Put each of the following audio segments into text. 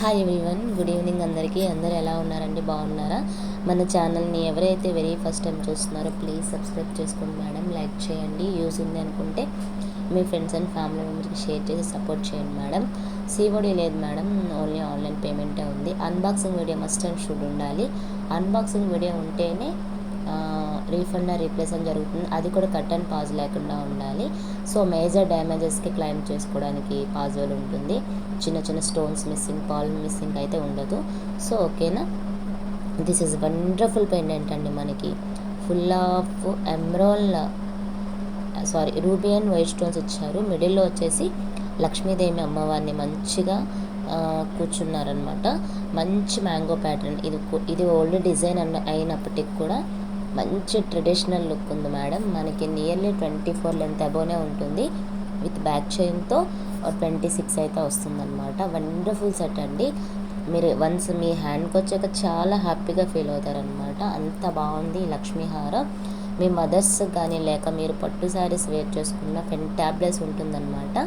Hi everyone good evening అందరికీ. అందరు ఎలా ఉన్నారండి? బాగున్నారా? మన ఛానల్ని ఎవరైతే వెరీ ఫస్ట్ టైం చూస్తున్నారో ప్లీజ్ సబ్స్క్రైబ్ చేసుకోండి మేడం లైక్ చేయండి. యూజ్ ఉంది అనుకుంటే మీ ఫ్రెండ్స్ అండ్ ఫ్యామిలీ మెంబర్స్కి షేర్ చేసి సపోర్ట్ చేయండి మేడం సీఓడి లేదు మేడం ఓన్లీ ఆన్లైన్ పేమెంటే ఉంది. Unboxing video must and should ఉండాలి. అన్బాక్సింగ్ వీడియో ఉంటేనే రీఫండ్ రీప్లేస్ అని జరుగుతుంది. అది కూడా కట్ అండ్ పాజ్ లేకుండా ఉండాలి. సో మేజర్ డ్యామేజెస్కి క్లైమ్ చేసుకోవడానికి పాజిబుల్ ఉంటుంది. చిన్న చిన్న స్టోన్స్ మిస్సింగ్ పాల్ మిస్సింగ్ అయితే ఉండదు. సో ఓకేనా? దిస్ ఈజ్ వండర్ఫుల్ పెండెంట్ అండి మనకి? Full of emerald sorry ruby and white stones ఇచ్చారు. మిడిల్లో వచ్చేసి లక్ష్మీదేవి అమ్మవారిని మంచిగా కూర్చున్నారనమాట మంచి మ్యాంగో ప్యాటర్న్. ఇది ఇది ఓల్డ్ డిజైన్ అన్న అయినప్పటికి కూడా మంచి ట్రెడిషనల్ లుక్ ఉంది మేడం. మనకి నియర్లీ ట్వంటీ ఫోర్ లెంత్ అబోనే ఉంటుంది. విత్ బ్యాక్ చైన్తో ట్వంటీ సిక్స్ అయితే వస్తుందన్నమాట. వండర్ఫుల్ సెట్ అండి. మీరు వన్స్ మీ హ్యాండ్కి వచ్చాక చాలా హ్యాపీగా ఫీల్ అవుతారనమాట అంత బాగుంది లక్ష్మీహారం మీ మదర్స్ కానీ లేక మీరు పట్టు శారీస్ వేర్ చేసుకున్న ఫెన్ ట్యాబ్లెట్స్ ఉంటుందన్నమాట.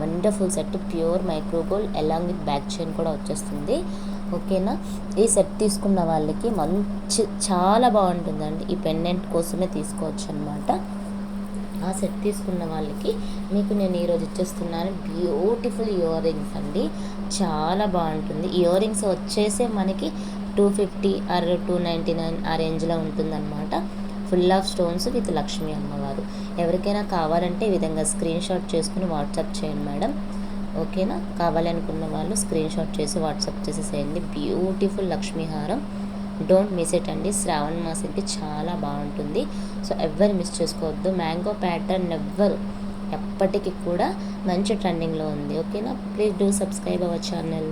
Wonderful set pure micro gold along with back chain కూడా వచ్చేస్తుంది. ఓకేనా? ఈ సెట్ తీసుకున్న వాళ్ళకి మంచి చాలా బాగుంటుందండి. ఈ పెండెంట్ కోసమే తీసుకోవచ్చు అనమాట ఆ సెట్ తీసుకున్న వాళ్ళకి మీకు నేను ఈరోజు ఇచ్చేస్తున్నాను బ్యూటిఫుల్ ఇయర్ రింగ్స్ అండి. చాలా బాగుంటుంది. ఇయర్ రింగ్స్ వచ్చేసే మనకి two fifty or two ninety nine ఆ రేంజ్లో ఉంటుందన్నమాట. Full of stones with Lakshmi అమ్మవారు. ఎవరికైనా కావాలంటే ఈ విధంగా స్క్రీన్ షాట్ చేసుకుని వాట్సాప్ చేయండి మేడం. ఓకేనా? కావాలనుకున్న వాళ్ళు స్క్రీన్ షాట్ చేసి వాట్సాప్ చేసేసేయండి బ్యూటిఫుల్ లక్ష్మీహారం డోంట్ మిస్ ఇట్ అండి. శ్రావణ మాసంకి చాలా బాగుంటుంది. సో ఎవ్వరు మిస్ చేసుకోవద్దు. మ్యాంగో ప్యాటర్న్ ఎవ్వరు ఎప్పటికీ కూడా మంచి ట్రెండింగ్లో ఉంది. ఓకేనా? Please do subscribe our channel